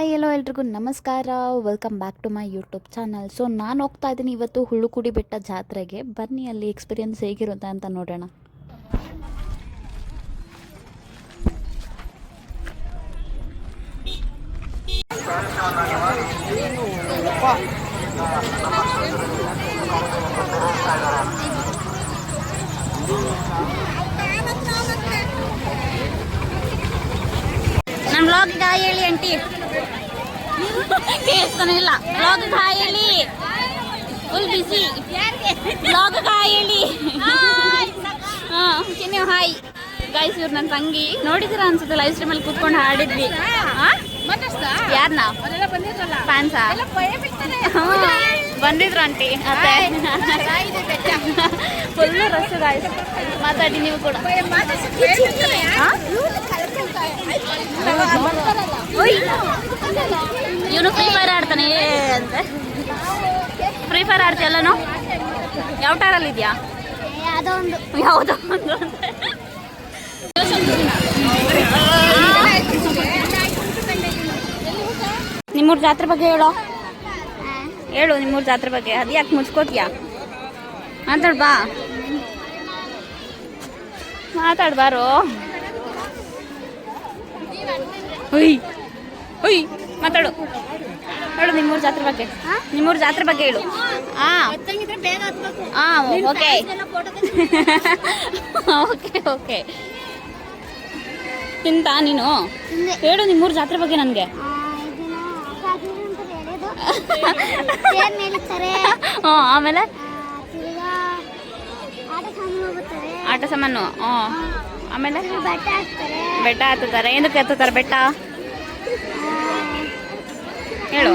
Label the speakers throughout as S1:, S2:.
S1: Hi hello ಎಲ್ರಿಗೂ ನಮಸ್ಕಾರ. Welcome back to my YouTube channel so ನಾನು ಹೋಗ್ತಾ ಇದ್ದೀನಿ ಇವತ್ತು ಹುಳುಕುಡಿ ಬೆಟ್ಟ ಜಾತ್ರೆಗೆ. ಬನ್ನಿ, ಅಲ್ಲಿ ಎಕ್ಸ್ಪೀರಿಯನ್ಸ್ ಹೇಗಿರುತ್ತೆ ಅಂತ ನೋಡೋಣ. ನಮ್ಮ ಬ್ಲಾಗ್ ಹೇಳಿ ಆಂಟಿ ಕೇಳಿಸ್ತಾನೆ ಇಲ್ಲ ಬ್ಲಾಗ್ ಹೇಳಿ ಫುಲ್ ಬಿಸಿ ಬ್ಲಾಗ್ ಹಾಂ. ನೀವು ಹಾಯ್ ಗೈಸ್ ಇವ್ರು ನನ್ನ ತಂಗಿ. ನೋಡಿದ್ರ ಅನ್ಸುತ್ತೆ ಲೈವ್ ಸ್ಟ್ರೀಮ್ ಅಲ್ಲಿ ಕೂತ್ಕೊಂಡು ಹಾಡಿದ್ವಿ. ಯಾರನ್ನ ಫ್ಯಾನ್ಸಾ ಬಂದಿದ್ರು ಆಂಟಿ ಅತ್ತೆ ಫುಲ್ ರಸ್ ಗಾಯ್ಸ್ ಮಾತಾಡಿ ನೀವು ಕೂಡ. ಇವನು ಫ್ರೀ ಫೈರ್ ಆಡ್ತಾನೆ ಏ ಅಂತ. ಫ್ರೀ ಫೈರ್ ಆಡ್ತೀಯಲ್ಲನು ಯಾವ ಟಾರಲ್ಲಿ ಇದೆಯಾ?
S2: ಯಾವುದೋ ಒಂದು.
S1: ಯಾವುದೋ ಒಂದು. ನಿಮ್ಮೂರ ಜಾತ್ರೆ ಬಗ್ಗೆ ಹೇಳೋ? ಹೇಳು ನಿಮ್ಮೂರ ಜಾತ್ರೆ ಬಗ್ಗೆ. ಅದು ಯಾಕೆ ಮುಚ್ಕೋತೀಯಾ? ಮಾತಾಡ್ ಬಾ. ಮಾತಾಡ್ ಬಾರೋ. ಹುಯ್. ಹುಯ್. ಮಾತಾಡು. ಹೇಳು ನಿಮ್ಮೂರು ಜಾತ್ರೆ ಬಗ್ಗೆ. ನಿಮ್ಮೂರ ಜಾತ್ರೆ ಬಗ್ಗೆ ಹೇಳು. ಹಾ. ಹಾಂ ಓಕೆ. Okay okay. ತಿಂತ ನೀನು? ಹೇಳು ನಿಮ್ಮೂರು ಜಾತ್ರೆ ಬಗ್ಗೆ ನನಗೆ. ಹ್ಞೂ ಆಮೇಲೆ?
S2: ಆಟ ಸಾಮಾನು
S1: ಹ್ಞೂ ಆಮೇಲೆ?
S2: ಬೆಟ್ಟ
S1: ಹತ್ತಾರೆ ಏನಕ್ಕೆ ಹತ್ತುತ್ತಾರೆ ಬೆಟ್ಟ? ಹೇಳು.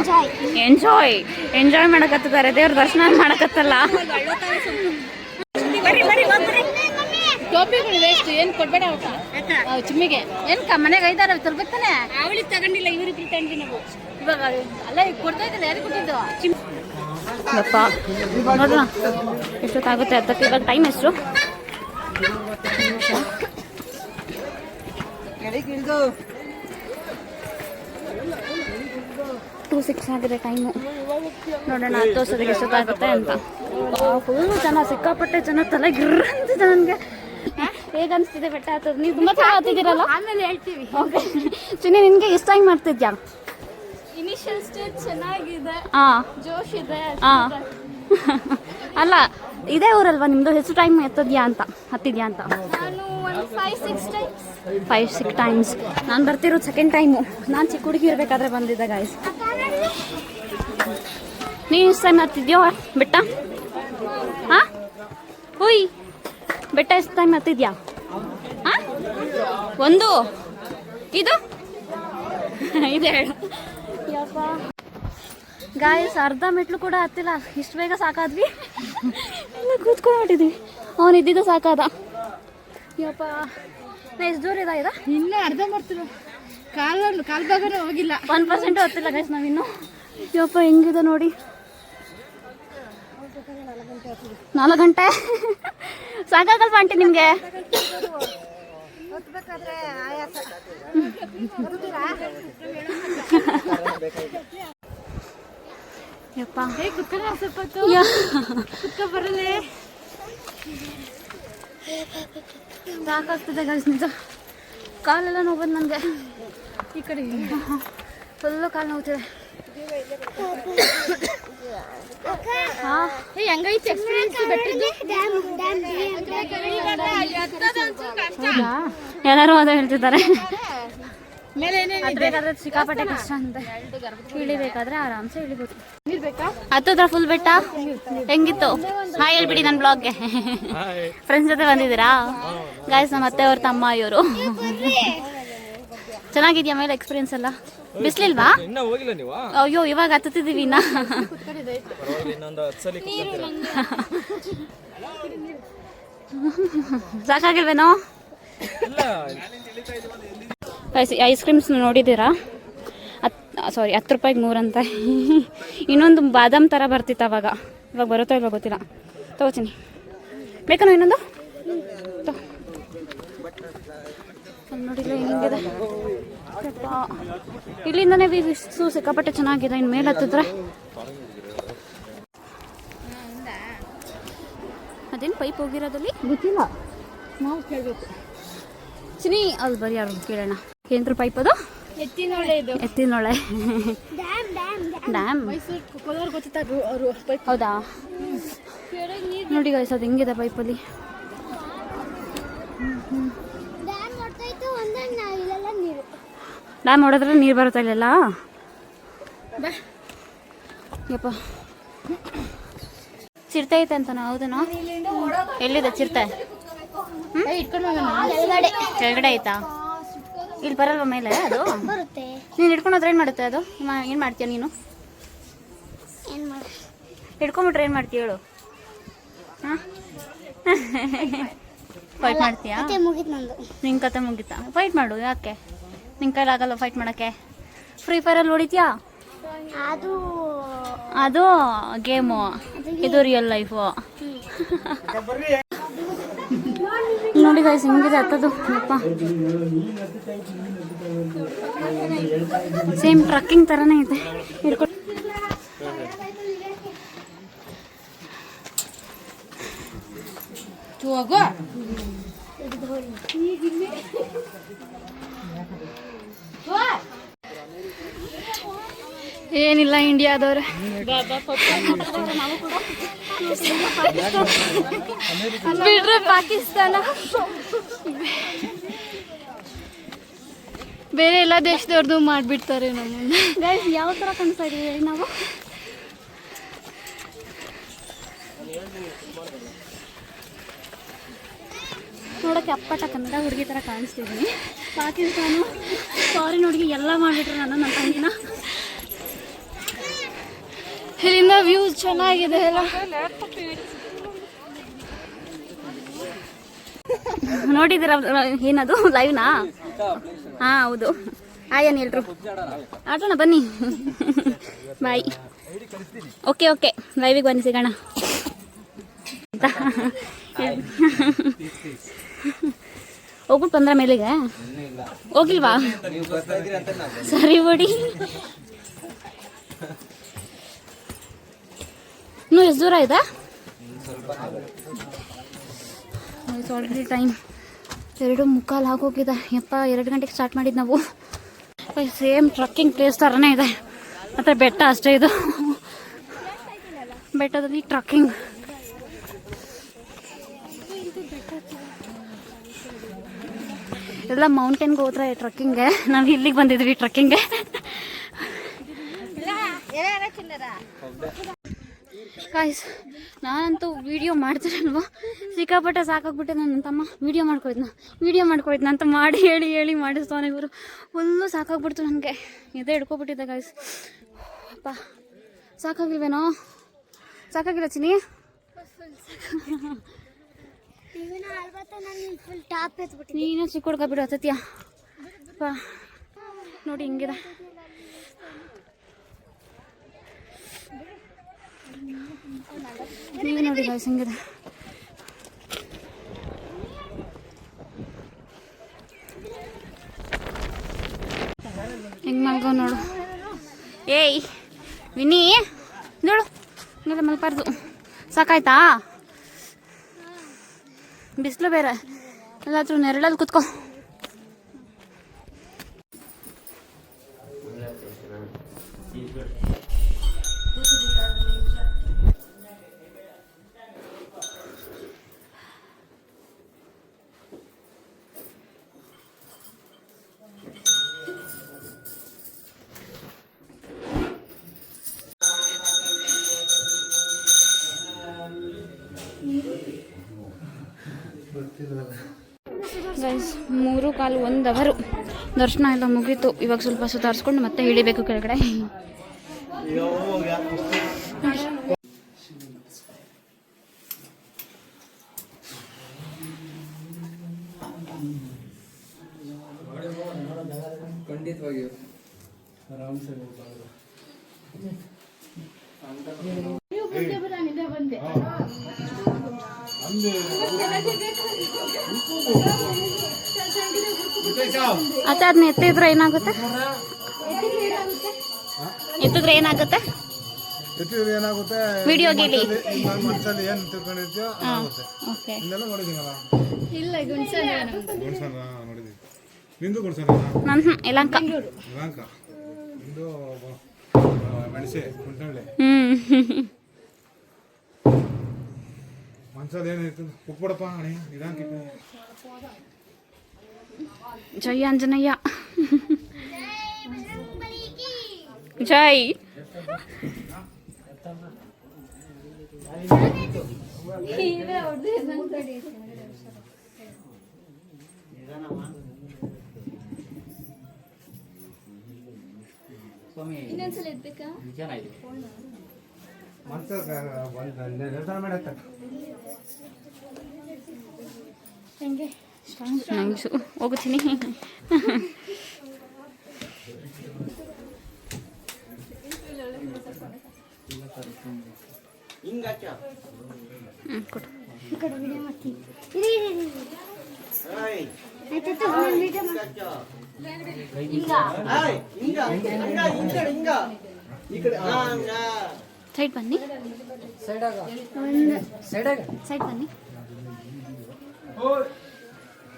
S1: ಎಂಜಾಯ್ ಎಂಜಾಯ್ ಮಾಡಕತ್ತಿದ್ದಾರೆ. ದೇವ್ರ ದರ್ಶನ ಮಾಡಕತ್ತಲ್ಲ.
S3: ಟೋಪಿಗಳು ವೇಸ್ಟ್ ಏನ್ ಕೊಡ್ಬೇಡ ಅವ್ ಚಿಮ್ಮಿಗೆ. ಏನ್ ಮನೆಗೆ ಐದಾರ ತರ್ಬೇಕು ತಾನೆ ಅವಳಿಗೆ ತಗೊಂಡಿಲ್ಲ ಇವ್ರಿಗೆ ತಗೊಂಡ್ವಿ ನಾವು. ಇವಾಗ ಅಲ್ಲ ಈಗ ಕೊಡ್ತಾ ಇದ್ದಿಲ್ಲ ಯಾರಿಗೆ ಕೊಟ್ಟಿದ್ದು?
S1: ಯಪ್ಪ ನೋಡೋಣ ಎಷ್ಟೊತ್ತಾಗುತ್ತೆ ಅದಕ್ಕೆ ಇವಾಗ ಟೈಮ್ ಎಷ್ಟು? ಟೂ ಸಿಕ್ಸ್ ಆಗಿದೆ ಟೈಮು ನೋಡೋಣ ಹತ್ತು ವರ್ಷದಿಗೆ ಎಷ್ಟೊತ್ತಾಗುತ್ತೆ ಅಂತ. ಫುಲ್ ಜನ ಸಿಕ್ಕಾಪಟ್ಟೆ ಜನ ತಲೆ ಗಿರ್ರ ಅಂತಿದೆ ನನಗೆ ಹೇಗೆ ಅನಿಸ್ತಿದೆ ಬೆಟ್ಟ ಹತ್ತದ? ನೀವು ತುಂಬ ಚೆನ್ನಾಗಿ ಹತ್ತಿದ್ದೀರಲ್ಲ?
S3: ಆಮೇಲೆ ಹೇಳ್ತೀವಿ.
S1: ಓಕೆ ಚಿನ್ನಿ ನಿನಗೆ ಎಷ್ಟು ಟೈಮ್ ಮಾಡ್ತಿದ್ಯಾ?
S3: ಇನಿಷಿಯಲ್ ಸ್ಟೇಜ್ ಚೆನ್ನಾಗಿದೆ.
S1: ಹಾಂ
S3: ಜೋಶ್ ಇದೆ
S1: ಹಾಂ ಅಲ್ಲ ಇದೇ ಊರಲ್ವಾ? ನಿಮ್ಮದು ಹೆಚ್ಚು ಟೈಮ್ ಎತ್ತದ್ಯಾ ಅಂತ ಹತ್ತಿದ್ಯಾ ಅಂತ?
S3: ಫೈವ್ ಸಿಕ್ಸ್ ಟೈಮ್ಸ್
S1: ನಾನು ಬರ್ತಿರೋದು ಸೆಕೆಂಡ್ ಟೈಮು ನಾನು ಚಿಕ್ಕ ಹುಡುಗಿ ಇರಬೇಕಾದ್ರೆ ಬಂದಿದ್ದೆ ಗಾಯ್ಸ್ ನೀನು ಎಷ್ಟು ಟೈಮ್ ಹತ್ತಿದ್ಯೋ? ಬೆಟ್ಟ? ಹಾ? ಹುಯ್. ಬೆಟ್ಟ ಎಷ್ಟು ಟೈಮ್ ಹತ್ತಿದ್ಯಾ? ಹಾಂ? ಒಂದು. ಇದು? ಇದೆ ಯಪ್ಪ. ಗಾಯಸ್ ಅರ್ಧ ಮೆಟ್ಲು ಕೂಡ ಹತ್ತಿಲ್ಲ. ಇಷ್ಟು ಬೇಗ ಸಾಕಾದ್ವಿ. ಎಲ್ಲ ಕೂತ್ಕೊಂಡ್ಬಿಟ್ಟಿದ್ವಿ ಅವನು ಇದ್ದಿದ್ದು ಸಾಕಾದ. ಯಪ್ಪ. ನಾ ಎಷ್ಟು ದೂರ ಇದ?
S3: ಇನ್ನೂ ಅರ್ಧ ಮಾಡ್ತಿಲ್ಲ ಕಾಲ್ ಕಾಲ್ ಭಾಗನೂ ಹೋಗಿಲ್ಲ.
S1: ಒನ್ ಪರ್ಸೆಂಟು ಹತ್ತಿಲ್ಲ ಗಾಯ್ಸ್ ನಾವಿನ್ನು. ಯಪ್ಪ ಹೆಂಗಿದೆ ನೋಡಿ. ನಾಲ್ಕು ಗಂಟೆ? ಸಾಕಾಗಲ್ವಾ ಆಂಟಿ ನಿಮಗೆ? ಯಪ್ಪ.
S3: ಬರಲೇ
S1: ಸಾಕಾಗ್ತದೆ ಗೈಸ್ ನಿಜ. ಕಾಲೆಲ್ಲ ನೋವು ನನಗೆ
S3: ಈ ಕಡೆ
S1: ಫುಲ್ಲು ಕಾಲು ಹೇ
S3: ಹೆಂಗೈತಿ ಎಕ್ಸ್ಪೀರಿಯನ್ಸ್
S1: ಎಲ್ಲರೂ ಅದೇ ಹೇಳ್ತಿದ್ದಾರೆ. ಸಿಕ್ಕಾಪಟ್ಟೆ ಕಷ್ಟ ಅಂತ. ಇಳಿಬೇಕಾದ್ರೆ ಆರಾಮ್ಸೆ ಇಳಿಬೋದು.
S3: ನೀರ್ ಬೇಕಾ
S1: ಹತ್ತದ್ರ ಫುಲ್ ಬೆಟ್ಟ? ಹೆಂಗಿತ್ತು? ಹಾಯ್ ಹೇಳ್ಬಿಡಿ ನನ್ನ ಬ್ಲಾಗ್ಗೆ ಫ್ರೆಂಡ್ಸ್ ಜೊತೆ ಬಂದಿದ್ದೀರಾ? ಗಾಯ್ಸ್ ನಮ್ಮ ಅತ್ತೆ ಅವ್ರ ತಮ್ಮ ಇವರು ಚೆನ್ನಾಗಿದ್ಯಾ ಮೇಲೆ ಎಕ್ಸ್ಪೀರಿಯನ್ಸ್ ಎಲ್ಲ? ಬಿಸ್ಲಿಲ್ವಾ?
S4: ಇನ್ನ ಹೋಗಿಲ್ಲ ನೀವು?
S1: ಅಯ್ಯೋ ಇವಾಗ ಹತ್ತುತ್ತಿದ್ದೀವಿ ಇನ್ನ.
S4: ಇನ್ನೊಂದು ಹತ್ತು ಸಲ?
S1: ಸಾಕಾಗಿಲ್ವೇನೋ?
S4: ಐಸ್
S1: ಐಸ್ ಕ್ರೀಮ್ಸ್ ನೋಡಿದ್ದೀರಾ? ಹತ್ ಸಾರಿ ಹತ್ತು ರೂಪಾಯಿಗೆ ಮೂರಂತ ಇನ್ನೊಂದು ಬಾದಾಮ್ ಥರ ಬರ್ತಿತ್ತು ಅವಾಗ. ಇವಾಗ ಬರುತ್ತೋ ಇವಾಗ ಗೊತ್ತಿಲ್ಲ. ತಗೋತೀನಿ. ಬೇಕಾ ಇನ್ನೊಂದು? ನೋಡಿಲ್ಲ ಹೆಂಗಿದೆ. ಇಲ್ಲಿಂದನೇ ವ್ಯೂ ಸಿಕ್ಕಾಪಟ್ಟೆ ಚೆನ್ನಾಗಿದೆ. ಇನ್ನು ಮೇಲೆ ಹತ್ತಿದ್ರೆ? ಅದೇನು ಪೈಪ್ ಹೋಗಿರೋದಲ್ಲಿ? ಗೊತ್ತಿಲ್ಲ. ನಾವು ಕೇಳಬೇಕು. ಚಿನಿ ಅಲ್ಲಿ ಬರೀ ಯಾರು ಕೇಳೋಣ? ಏನ್ರ ಪೈಪ್ ಅದು?
S3: ಎತ್ತಿನೊಳೆ ಇದು.
S1: ಎತ್ತಿನೊಳೆ
S2: ಡ್ಯಾಮ್
S3: ಅವರು
S1: ಹೌದಾ? ನೋಡಿ ಗೈಸ್ ಅದು ಹೆಂಗಿದೆ ಪೈಪಲ್ಲಿ
S2: ಡ್ಯಾಮ್ ನೋಡ್ತಾ ಇತ್ತು ಒಂದೇ ನಾವು ಇಲ್ಲೆಲ್ಲ ನೀರು
S1: ಡ್ಯಾಮ್ ಹೊಡೆದ್ರೆ ನೀರು ಬರುತ್ತೆ ಇಲ್ಲೆಲ್ಲ ಯಪ್ಪ. ಚಿರತೆ ಐತೆ ಅಂತ ಹೌದನಾ? ಎಲ್ಲಿದೆ ಚಿರತೆ?
S2: ಕೆಳಗಡೆ.
S1: ಐತಾ ಇಲ್ಲಿ ಬರಲ್ವ ಮೇಲೆ ಅದು?
S2: ಬರುತ್ತೆ.
S1: ನೀನು ಹಿಡ್ಕೊಂಡು ಹೋದ್ರೆ ಏನು ಮಾಡುತ್ತೆ ಅದು? ಏನು ಮಾಡ್ತೀಯ ನೀನು?
S2: ಏನ್ ಮಾಡ
S1: ಹಿಡ್ಕೊಂಬಿಟ್ರೆ ಏನು ಮಾಡ್ತೀಯ ಹೇಳು? ಹಾಂ? ಫೈಟ್ ಮಾಡ್ತೀಯಾ?
S2: ಮುಗೀತು ನಂದು.
S1: ನಿನ್ನ ಕತೆ ಮುಗಿತಾ? ಫೈಟ್ ಮಾಡು ಯಾಕೆ? ನಿನ್ನ ಕೈಲಿ ಆಗಲ್ಲ ಫೈಟ್ ಮಾಡೋಕ್ಕೆ? ಫ್ರೀ ಫೈರಲ್ಲಿ ಹೊಡಿತೀಯಾ?
S2: ಅದು
S1: ಅದು ಗೇಮು ಇದು ರಿಯಲ್ ಲೈಫು ನೋಡಿ ಗೈಸ್ ಹಿಂಗಿದೆ ಹತ್ತದು? ಅಪ್ಪ ಸೇಮ್ ಟ್ರಕ್ಕಿಂಗ್ ಥರನೇ ಇದೆ. ಹಿಡ್ಕೊಂಡು
S3: ಹೋಗೋ.
S1: ಏನಿಲ್ಲ ಇಂಡಿಯಾದವ್ರೆ. ಬಿಡ್ರೆ ಪಾಕಿಸ್ತಾನ.
S3: ಬೇರೆ ಎಲ್ಲ ದೇಶದವ್ರದ್ದು ಮಾಡಿಬಿಡ್ತಾರೆ ನಮ್ಮ
S1: ಗೈಸ್ ಯಾವ ಥರ ಇದೀವಿ ನಾವು? ನೋಡೋಕ್ಕೆ ಅಪ್ಪಟ ಕನ್ನಡ ಹುಡುಗಿ ಥರ ಕಾಣಿಸ್ತಿದ್ದೀನಿ. ಪಾಕಿಸ್ತಾನು ಫಾರಿನ್ ಹುಡುಗಿ ಎಲ್ಲ ಮಾಡಿಬಿಟ್ರು ನನ್ನ ನನ್ನ ತಂಗಿನ
S3: ಇಲ್ಲಿಂದ ವ್ಯೂಸ್ ಚೆನ್ನಾಗಿದೆ ಎಲ್ಲ
S1: ನೋಡಿದ್ದೀರ, ಏನದು? ಲೈವ್ನಾ ಹಾಂ, ಹೌದು. ಆಯನ್ ಎಲ್ರು ಆಟೋಣ ಬನ್ನಿ. ಬಾಯ್ ಓಕೆ ಓಕೆ ಲೈವಿಗೆ ಬನ್ನಿ ಸಿಗೋಣ. ಆಯ್ತಾ? ಹೋಗ್ಬಿಟ್ಟು ಬಂದ್ರ ಮೇಲೆಗೆ? ಹೋಗಿಲ್ವಾ? ಸರಿ ಬಿಡಿ. ಇನ್ನೂ ಎಷ್ಟು ದೂರ ಇದೆ? ಆಲ್ರೆಡಿ ಟೈಮ್ ಎರಡು ಮುಕ್ಕಾಲು ಆಗೋಗಿದೆ ಯಪ್ಪ, ಎರಡು ಗಂಟೆಗೆ ಸ್ಟಾರ್ಟ್ ಮಾಡಿದ್ದು ನಾವು. ಸೇಮ್ ಟ್ರಕ್ಕಿಂಗ್ ಪ್ಲೇಸ್ ಥರನೇ ಇದೆ. ಮತ್ತು ಬೆಟ್ಟ ಅಷ್ಟೇ ಇದು. ಬೆಟ್ಟದಲ್ಲಿ ಟ್ರಕ್ಕಿಂಗ್ ಎಲ್ಲ ಮೌಂಟೇನ್ಗೆ ಹೋದ್ರೆ ಟ್ರಕ್ಕಿಂಗ್ಗೆ ನಾವು ಇಲ್ಲಿಗೆ ಬಂದಿದ್ವಿ ಟ್ರಕ್ಕಿಂಗ್ಗೆ ಗಾಯ್ಸ್ ನಾನಂತೂ ವಿಡಿಯೋ ಮಾಡ್ತಿರಲ್ವ? ಸಿಕ್ಕಾಪಟ್ಟೆ ಸಾಕಾಗ್ಬಿಟ್ಟೆ ನನ್ನ ತಮ್ಮ ವಿಡಿಯೋ ಮಾಡ್ಕೊಳಿದ್ನ ವಿಡಿಯೋ ಮಾಡ್ಕೊಳಿದ್ನ ಅಂತ ಮಾಡಿ, ಹೇಳಿ ಹೇಳಿ ಮಾಡಿಸ್ತಾನೆ ಇವರು. ಫುಲ್ಲು ಸಾಕಾಗ್ಬಿಡ್ತು ನನಗೆ ಇದೇ ಹಿಡ್ಕೊಬಿಟ್ಟಿದ್ದೆ ಗಾಯ್ಸ್ ಅಪ್ಪ, ಸಾಕಾಗಿಲ್ವೇನೋ? ಸಾಕಾಗಿಲ್ಲ ಚಿನಿ
S2: ನಾನು
S1: ಚಿಕ್ಕ ಹುಡ್ಗ ಬಿಡು ಹತ್ತತ್ಯಾ ನೋಡಿ ಹಿಂಗಿದೆ. ನೀವು ನೋಡಿ ಗಾಯ್ಸ್ ಹಿಂಗಿದೆ. ಹೆಂಗ್ ಮಲ್ಗೋ ನೋಡು. ಏಯ್, ವಿನಿ ನೋಡು ಹಿಂಗಿದೆ ಮಲ್ಬಾರ್ದು ಸಾಕಾಯ್ತಾ? ಬಿಸಿಲು ಬೇರೆ. ಎಲ್ಲಾದ್ರೂ ನೆರಳಲ್ಲಿ ಕುತ್ಕೋ. ಗೈಸ್ ಮೂರು ಕಾಲು ಒಂದು ಅವರು. ದರ್ಶನ ಎಲ್ಲ ಮುಗೀತು. ಇವಾಗ ಸ್ವಲ್ಪ ಸುಧಾರಿಸ್ಕೊಂಡು ಮತ್ತೆ ಇಳಿಬೇಕು ಕೆಳಗಡೆ.
S4: ಖಂಡಿತವಾಗಿಯೂ.
S1: ಅತ್ತೆ ಅದನ್ನ ಎತ್ತಿದ್ರೆ ಏನಾಗುತ್ತೆ? ಎತ್ತಿದ್ರೆ ಏನಾಗುತ್ತೆ?
S5: ಎತ್ತಿದ್ರೆ ಏನಾಗುತ್ತೆ?
S1: ವಿಡಿಯೋ ಗೀಲಿ.
S5: ನಾನು ಮನಸ್ಸಲ್ಲಿ ಏನು ತಿಳ್ಕೊಂಡಿರ್ತೀಯೋ
S3: ಇಲ್ಲ
S5: ನಿಂದು
S1: ನನ್ನ
S5: ನಿಂದು ಮೆಣಸೆ ಕುಂಟಳ್ಳಿ. ಉಪ್ಪಿಡಪ್ಪ ಅಣಿ ಇಟ್ಟು.
S1: ಜೈ ಆಂಜನೇಯ ಜೈ
S5: ಮನ್ಸಲ್ಲಿ ಒಂದು ನಿರ್ಧಾರ ಮಾಡತ್ತ
S1: ನಂಗೆ ಹೋಗುತ್ತೀನಿ. ಹ್ಞೂ ಕೊಡು.
S2: ಸೈಡ್ ಬನ್ನಿ. ವಿಡಿಯೋ ಮಾಡ್ತೀನಿ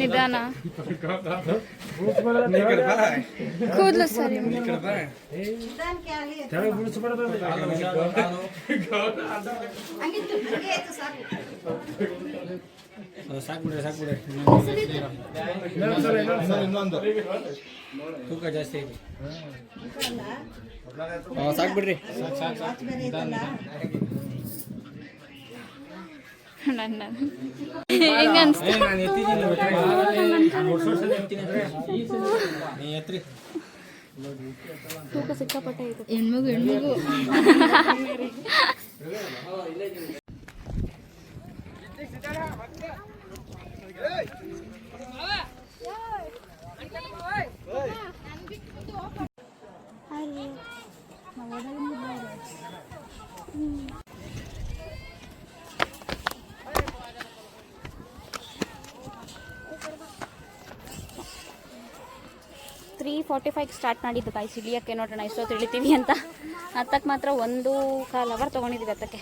S1: ನಿಧಾನ. ಕೂದಲು ಸರಿ.
S4: ಸಾಕ್ಬಿಡ್ರಿ ಸಾಕ್ಬಿಡ್ರಿ
S5: ಇನ್ನೊಂದು
S4: ತೂಕ ಜಾಸ್ತಿ ಐತಿ. ಸಾಕ್ಬಿಡ್ರಿ. ಸಾಕು ಸಾಕು
S1: ನನ್ನ ತೂಕ ಸಿಕ್ಕಾಪಟ್ಟೆ
S3: ಹೆಣ್ಮಗು ಹೆಣ್ಮಗು
S1: ಫಾರ್ಟಿ ಫೈವ್ ಸ್ಟಾರ್ಟ್ ಮಾಡಿದ್ದು ಗಾಯ್ಸ್ ಇಳಿಯೋಕ್ಕೆ ನೋಡೋಣ ಎಷ್ಟೋ ಇಳಿತೀವಿ ಅಂತ. ಹತ್ತಕ್ಕೆ ಮಾತ್ರ ಒಂದು ಕಾಲು ಅವರ್ ತೊಗೊಂಡಿದ್ದೀವಿ ಹತ್ತಕ್ಕೆ.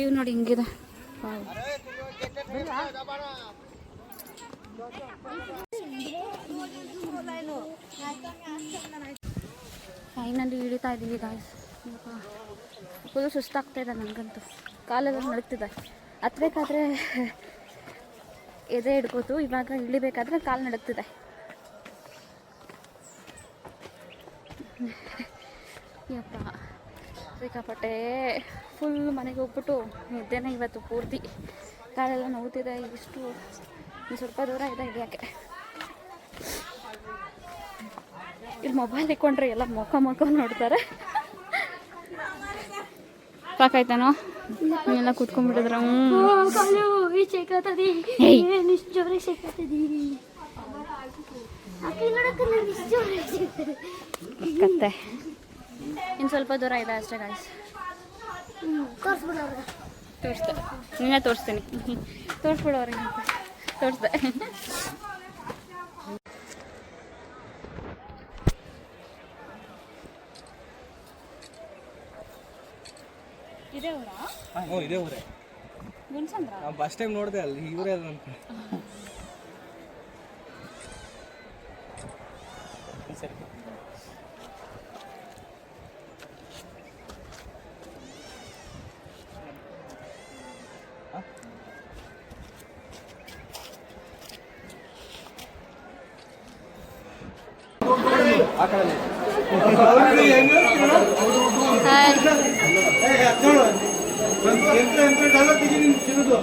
S1: ಇವು ನೋಡಿ ಹಿಂಗಿದೆ. ಫೈನಲ್ಲಿ ಫೈನಲಿ ಇಳಿತಾ ಇದ್ದೀವಿ ಗಾಯ್ಸ್ ಫುಲ್ ಸುಸ್ತಾಗ್ತಾ ಇದೆ ನನಗಂತೂ. ಕಾಲೆಲ್ಲ ನಡುಗ್ತಿದೆ ಹತ್ಬೇಕಾದ್ರೆ ಎದೆ ಹಿಡ್ಕೋತು ಇವಾಗ ಇಳಿಬೇಕಾದ್ರೆ ಕಾಲು ನಡುಗ್ತಿದೆ. ಯಪ್ಪ, ಸಿಕ್ಕಾಪಟ್ಟೆ ಫುಲ್ ಮನೆಗೆ ಹೋಗ್ಬಿಟ್ಟು ನಿದ್ದೆನೇ ಇವತ್ತು ಪೂರ್ತಿ. ಕಾಲೆಲ್ಲ ನೋಡ್ತಿದೆ, ಇಷ್ಟು ಸ್ವಲ್ಪ ದೂರ ಇದೆ ಇಳಿಯೋಕ್ಕೆ ಇಲ್ಲಿ ಮೊಬೈಲ್ ಇಕ್ಕೊಂಡ್ರೆ ಎಲ್ಲ ಮುಖ ಮುಖ ನೋಡ್ತಾರೆ. ಸಾಕಾಯ್ತಾನೋ? ಎಲ್ಲ ಕುತ್ಕೊಂಡ್ಬಿಟ್ಟಿದ್ರ? ಹ್ಞೂ
S2: ಜೋರಾಗಿ ಜೋರಾಗಿ ಶೇಕತ್ತದಿ
S1: ಕತ್ತೆ. ಇನ್ನು ಸ್ವಲ್ಪ ದೂರ ಇದೆ ಅಷ್ಟೇ ಗಾಯ್ಸ್
S2: ಹ್ಞೂ ತೋರಿಸ್ಬಿಡು ಅವ್ರಿಗೆ
S1: ತೋರಿಸ್ದೆ ನಿನ್ನೆ ತೋರಿಸ್ತೀನಿ. ತೋರಿಸ್ಬಿಡು ಅವ್ರಿಗೆ. ತೋರಿಸ್ದೆ. ಇದೇ ಊರಾ?
S4: ಹ್ಞೂ ಇದೇ ಊರೇ. ನಾವು ಫಸ್ಟ್ ಟೈಮ್ ನೋಡಿದೆ ಅಲ್ಲಿ ಇವರೇ ಅಲ್ಲ ಅಂತ
S1: 연락드리는 주로도.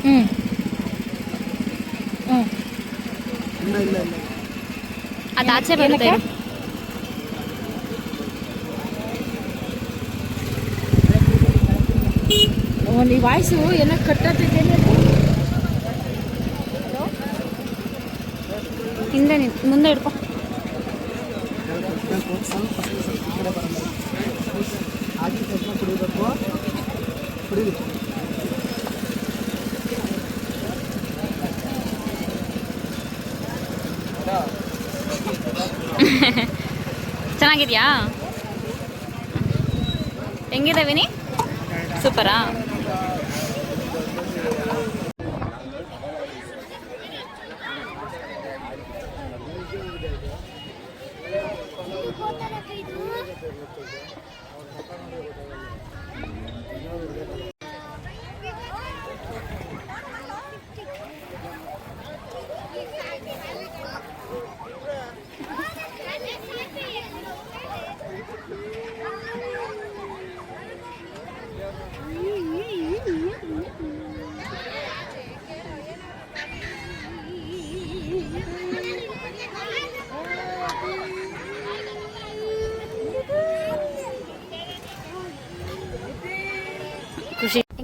S3: ಹ್ಞೂ ಹ್ಞೂ
S1: ಅದು ಆಚೆ ಬರುತ್ತೆ
S3: ಈ ವಾಯ್ಸು ಏನೋ ಕಟ್ಟತ್ತಿದ್ದೇನೆ
S1: ಹಿಂದೆ ನೀನು ಮುಂದೆ ಹಿಡ್ಕೊ. ಚೆನ್ನಾಗಿದ್ಯಾ? ಹೆಂಗಿದೆ ವಿನಿ? ಸೂಪರಾ? Thank you.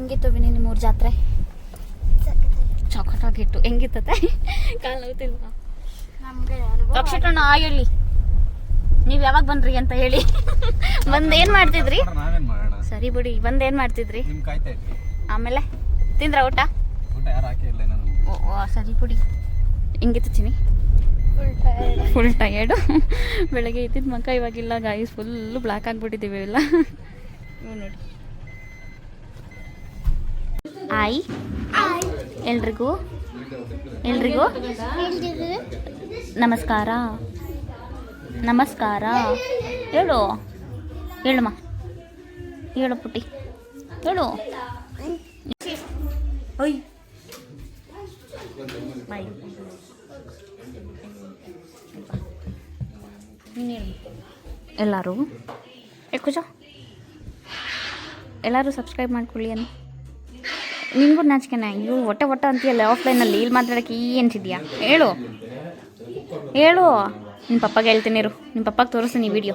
S1: ಹೆಂಗಿತ್ತು ವಿನಿ ನಿಮ್ಮೂರು ಜಾತ್ರೆ? ಚಾಕೊಟಾಗಿತ್ತು ಹೆಂಗಿತ್ತತೆ? ಕಾಲು ನೋವುತ್ತಿಲ್ವಾ
S2: ಅಕ್ಷಣ
S1: ಅಕ್ಷಟಣ್ಣ ಆ ಹೇಳಿ. ನೀವು ಯಾವಾಗ ಬಂದ್ರಿ ಅಂತ ಹೇಳಿ. ಬಂದು ಏನು ಮಾಡ್ತಿದ್ರಿ
S4: ನಾವೇನ್ ಮಾಡೋಣ?
S1: ಸರಿ ಬಿಡಿ ಬಂದು ಏನು ಮಾಡ್ತಿದ್ರಿ ಆಮೇಲೆ? ತಿಂದ್ರ ಊಟ?
S4: ಊಟ ಯಾರು ಹಾಕೇ ನಾನು
S1: ಓ ಓ, ಸರಿ ಬಿಡಿ. ಹೆಂಗಿತ್ತು ಚಿನಿ ಫುಲ್ ಟಯರ್ಡು ಬೆಳಗ್ಗೆ ಇದ್ದಿದ್ದು ಮಕ್ಕ ಇವಾಗಿಲ್ಲ ಗಾಯಸ್ ಫುಲ್ಲು ಬ್ಲ್ಯಾಕ್ ಆಗಿಬಿಟ್ಟಿದ್ದೀವಿ ಎಲ್ಲ. ನೋಡಿ. ಆಯ್ ಎಲ್ರಿಗೂ? ಎಲ್ರಿಗೂ? ನಮಸ್ಕಾರ. ನಮಸ್ಕಾರ. ಹೇಳು. ಹೇಳಮ್ಮ. ಹೇಳು ಪುಟ್ಟಿ. ಹೇಳು. ಓಯ್ ಬಾಯ್. ಎಲ್ಲರೂ? ಏ ಎಲ್ಲರೂ ಸಬ್ಸ್ಕ್ರೈಬ್ ಮಾಡ್ಕೊಳ್ಳಿ ಅನ್ನು. ನಿನಗೂ ನಾಚಿಕೆನ ಇವು ಒಟ್ಟೆ ಒಟ್ಟ ಅಂತೀಯಲ್ಲ ಆಫ್ಲೈನಲ್ಲಿ ಇಲ್ಲಿ ಮಾತಾಡೋಕ್ಕೆ ಈ ಅಂತಿದ್ಯಾ? ಹೇಳು. ಹೇಳು. ನಿಮ್ಮ ಪಪ್ಪಾಗೆ ಹೇಳ್ತೀನಿ ಇರು. ನಿಮ್ಮ ಪಪ್ಪಾಗೆ ತೋರಿಸ್ತೀನಿ ವಿಡಿಯೋ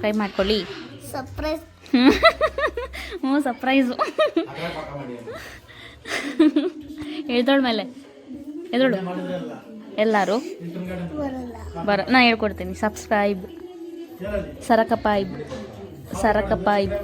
S1: ಟ್ರೈ ಮಾಡ್ಕೊಳ್ಳಿ.
S2: ಸರ್ಪ್ರೈಸ್
S1: ಹ್ಞೂ ಸರ್ಪ್ರೈಸು ಹೇಳ್ದೋಳ ಮೇಲೆ. ಎದೋಳು ಎಲ್ಲರೂ? ಬರ ನಾ ಹೇಳ್ಕೊಡ್ತೀನಿ. ಸಬ್ಸ್ಕ್ರೈಬ್ ಸರಕಪಾಯ್ ಸರಕಪಾಯ್ಬ್